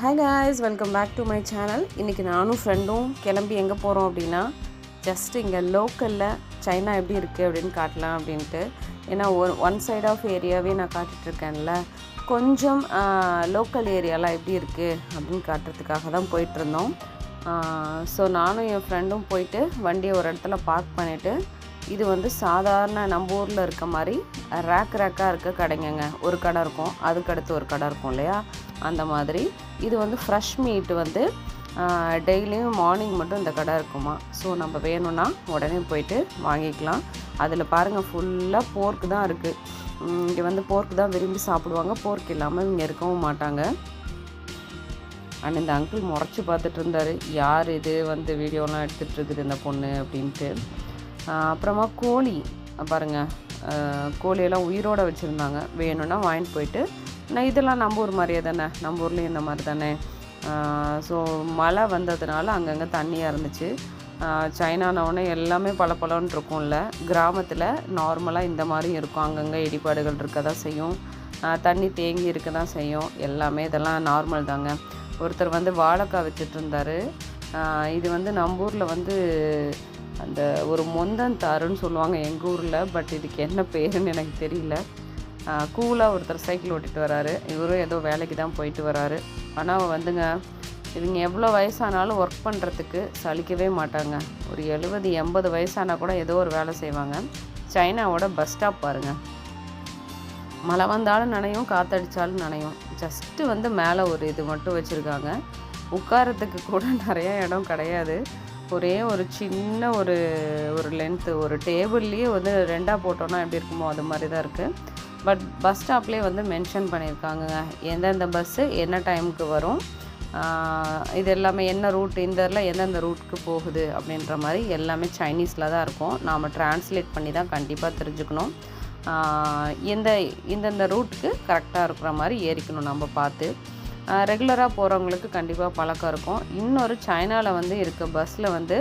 Hi guys welcome back to my channel இன்றைக்கி நானும் ஃப்ரெண்டும் கிளம்பி எங்கே போகிறோம் அப்படின்னா ஜஸ்ட் இங்கே லோக்கலில் சைனா எப்படி இருக்குது அப்படின்னு காட்டலாம் அப்படின்ட்டு. ஏன்னா ஒரு ஒன் சைட் ஆஃப் ஏரியாவே நான் காட்டிகிட்ருக்கேன்ல கொஞ்சம் லோக்கல் ஏரியாலாம் எப்படி இருக்குது அப்படின்னு காட்டுறதுக்காக தான் போயிட்டுருந்தோம். ஸோ நானும் என் ஃப்ரெண்டும் போயிட்டு வண்டியை ஒரு இடத்துல பார்க் பண்ணிவிட்டு இது வந்து சாதாரண நம்ம ஊரில் இருக்க மாதிரி ரேக் ரேக்காக இருக்க கடைங்கங்க. ஒரு கடை இருக்கும் அதுக்கடுத்து ஒரு கடை இருக்கும் இல்லையா? அந்த மாதிரி. இது வந்து ஃப்ரெஷ் மீட் வந்து டெய்லியும் மார்னிங் மட்டும் இந்த கடை இருக்குமா. ஸோ நம்ம வேணும்னா உடனே போயிட்டு வாங்கிக்கலாம். அதில் பாருங்கள் ஃபுல்லாக போர்க்கு தான் இருக்குது இங்கே வந்து போர்க்கு தான் விரும்பி சாப்பிடுவாங்க. போர்க் இல்லாமல் இங்கே இருக்கவும் மாட்டாங்க. அண்ட் இந்த அங்கிள் முறைச்சி பார்த்துட்டு இருந்தார். யார் இது? வந்து வீடியோலாம் எடுத்துகிட்டு இருக்குது இந்த பொண்ணு அப்படின்ட்டு. அப்புறமா கோழி. பாருங்கள் கோழியெல்லாம் உயிரோடு வச்சுருந்தாங்க. வேணும்னா வாங்கிட்டு போயிட்டு நான் இதெல்லாம் நம்ம ஊர் மாதிரியே தானே? நம்ம ஊர்லேயும் இந்த மாதிரி தானே? ஸோ மழை வந்ததுனால அங்கங்கே தண்ணியாக இருந்துச்சு. சைனானவுடனே எல்லாமே பல பழம்னு இருக்கும்ல. கிராமத்தில் நார்மலாக இந்த மாதிரியும் இருக்கும். அங்கங்கே இடிபாடுகள் இருக்க தான் செய்யும் தண்ணி தேங்கி இருக்க தான் செய்யும். எல்லாமே இதெல்லாம் நார்மல் தாங்க. ஒருத்தர் வந்து வாழைக்காய் வித்துட்டு இது வந்து நம்ம ஊரில் வந்து அந்த ஒரு மொந்தன் தாருன்னு சொல்லுவாங்க எங்கள் ஊரில் பட் இதுக்கு என்ன பேருன்னு எனக்கு தெரியல. கூலாக ஒருத்தர் சைக்கிள் ஓட்டிட்டு வராரு. இவரும் ஏதோ வேலைக்கு தான் போயிட்டு வராரு. ஆனால் வந்துங்க இவங்க எவ்வளோ வயசானாலும் ஒர்க் பண்ணுறதுக்கு சலிக்கவே மாட்டாங்க. ஒரு எழுபது எண்பது வயசானா கூட ஏதோ ஒரு வேலை செய்வாங்க. சைனாவோட பஸ் ஸ்டாப் பாருங்கள் மழை வந்தாலும் நனையும் காற்றடிச்சாலும் நனையும். ஜஸ்ட்டு வந்து மேலே ஒரு இது மட்டும் வச்சுருக்காங்க. உட்காரத்துக்கு கூட நிறையா இடம் கிடையாது. ஒரே ஒரு சின்ன ஒரு ஒரு லென்த்து ஒரு டேபிள்லேயே வந்து ரெண்டாக போட்டோன்னா எப்படி இருக்குமோ அது மாதிரி தான் இருக்குது பட் பஸ் ஸ்டாப்லேயே வந்து மென்ஷன் பண்ணியிருக்காங்கங்க எந்தெந்த பஸ்ஸு என்ன டைமுக்கு வரும் இது எல்லாமே என்ன ரூட் இந்த இதில் எந்தெந்த ரூட்டுக்கு போகுது அப்படின்ற மாதிரி எல்லாமே சைனீஸில் தான் இருக்கும். நாம் டிரான்ஸ்லேட் பண்ணி தான் கண்டிப்பாக தெரிஞ்சுக்கணும். எந்த இந்தந்த ரூட்டுக்கு கரெக்டாக இருக்கிற மாதிரி ஏறிக்கணும் நம்ம பார்த்து. ரெகுலராக போகிறவங்களுக்கு கண்டிப்பாக பழக்கம் இருக்கும். இன்னொரு சைனாவில் வந்து இருக்க பஸ்ஸில் வந்து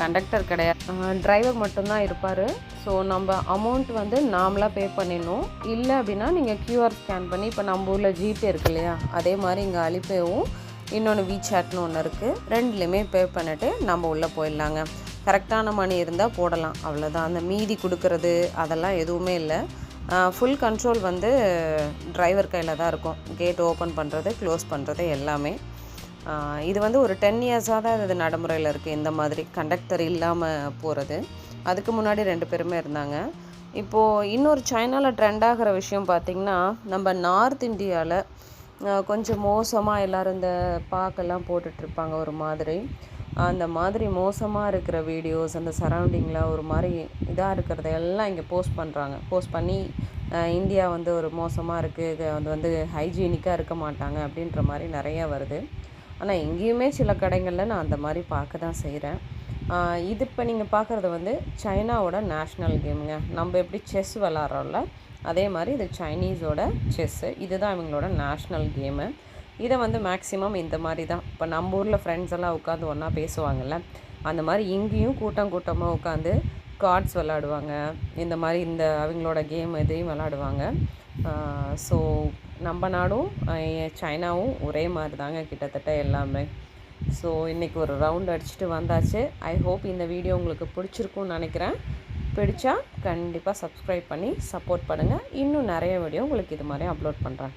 கண்டக்டர் கிடையாது. டிரைவர் மட்டும்தான் இருப்பார். ஸோ நம்ம அமௌண்ட் வந்து நாமளாக பே பண்ணிடணும். இல்லை அப்படின்னா நீங்கள் கியூஆர் ஸ்கேன் பண்ணி இப்போ நம்ம ஊரில் ஜிபே இருக்கு இல்லையா? அதே மாதிரி இங்கே அலிப்பேவும் இன்னொன்று விசாட்னு ஒன்று இருக்குது ரெண்டுலேயுமே பே பண்ணிவிட்டு நம்ம உள்ளே போயிடலாங்க. கரெக்டான மணி இருந்தால் போடலாம். அவ்வளோதான் அந்த மீதி கொடுக்கறது அதெல்லாம் எதுவுமே இல்லை. ஃபுல் கண்ட்ரோல் வந்து டிரைவர் கையில் தான் இருக்கும். கேட் ஓப்பன் பண்ணுறது க்ளோஸ் பண்ணுறது எல்லாமே. இது வந்து ஒரு டென் இயர்ஸாக தான் இது நடைமுறையில் இருக்குது இந்த மாதிரி கண்டக்டர் இல்லாமல் போகிறது அதுக்கு முன்னாடி ரெண்டு பேருமே இருந்தாங்க. இப்போது இன்னொரு சைனாவில் ட்ரெண்ட் ஆகிற விஷயம் பார்த்திங்கன்னா நம்ம நார்த் இந்தியாவில் கொஞ்சம் மோசமாக எல்லோரும் இந்த பாக்கெல்லாம் போட்டுட்ருப்பாங்க ஒரு மாதிரி. அந்த மாதிரி மோசமாக இருக்கிற வீடியோஸ் அந்த சரௌண்டிங்கில் ஒரு மாதிரி இதாக இருக்கிறத எல்லாம் இங்கே போஸ்ட் பண்ணுறாங்க போஸ்ட் பண்ணி இந்தியா வந்து ஒரு மோசமாக இருக்குது அது வந்து ஹைஜீனிக்காக இருக்க மாட்டாங்க அப்படின்ற மாதிரி நிறையா வருது. ஆனால் எங்கேயுமே சில கடைகளில் நான் அந்த மாதிரி பார்க்க தான் செய்கிறேன் இது இப்போ நீங்கள் பார்க்குறது வந்து சைனாவோட நேஷ்னல் கேமுங்க. நம்ம எப்படி செஸ் விளாட்றோம்ல அதே மாதிரி இது சைனீஸோட செஸ்ஸு இதுதான் இவங்களோட நேஷ்னல் கேமு. இதை வந்து மேக்ஸிமம் இந்த மாதிரி தான். இப்போ நம்ம ஊரில் ஃப்ரெண்ட்ஸ் எல்லாம் உட்காந்து ஒன்றா பேசுவாங்கள்ல அந்த மாதிரி இங்கேயும் கூட்டம் கூட்டமாக உட்காந்து கார்ட்ஸ் விளாடுவாங்க இந்த மாதிரி இந்த அவங்களோட கேம் இதையும் விளாடுவாங்க ஸோ நம்ம நாடும் சைனாவும் ஒரே மாதிரி தாங்க கிட்டத்தட்ட எல்லாமே. ஸோ இன்றைக்கி ஒரு ரவுண்ட் அடிச்சுட்டு வந்தாச்சு. ஐ ஹோப் இந்த வீடியோ உங்களுக்கு பிடிச்சிருக்கும்னு நினைக்கிறேன். பிடிச்சா கண்டிப்பாக சப்ஸ்கிரைப் பண்ணி சப்போர்ட் பண்ணுங்கள் இன்னும் நிறைய வீடியோ உங்களுக்கு இது மாதிரி அப்லோட் பண்ணுறேன்